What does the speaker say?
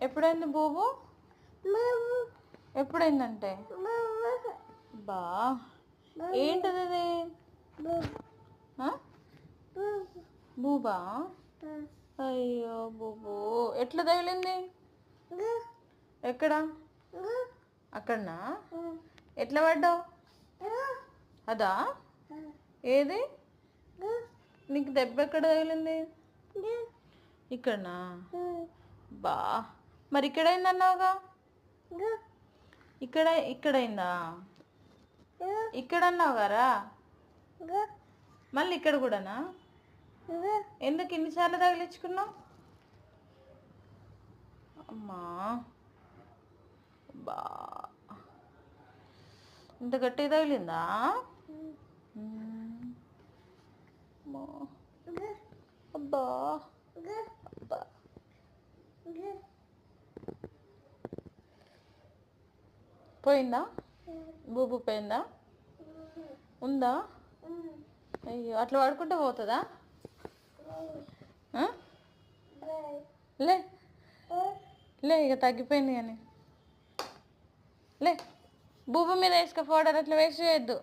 ఎప్పుడైంది బూబు? ఎప్పుడైందంటే? బా. ఏంటది? బూబా? అయ్యో బూబు. ఎట్లా తగిలింది? ఎక్కడ? అక్కడనా? ఎట్లా పడ్డావు? అదా? ఏది? నీకు దెబ్బ ఎక్కడ తగిలింది? ఇక్కడనా? బా. మరి ఇక్కడైంది అన్నావుగా ఇక్కడ ఇక్కడైందా? ఇక్కడ అన్నావు గారా మళ్ళీ ఇక్కడ కూడానా? ఎందుకు ఇన్నిసార్లు తగిలించుకున్నావు? అమ్మా. బా. ఇంత గట్టిగా తగిలిందా. అబ్బా అబ్బా పోయిందా? బూబు పోయిందా? ఉందా? అయ్యో అట్లా పడుకుంటే పోతుందా? లే. లే ఇక తగ్గిపోయింది కానీ. లే బూబు మీద వేసుక పౌడర్ అట్లా వేస్ట్ చేయొద్దు.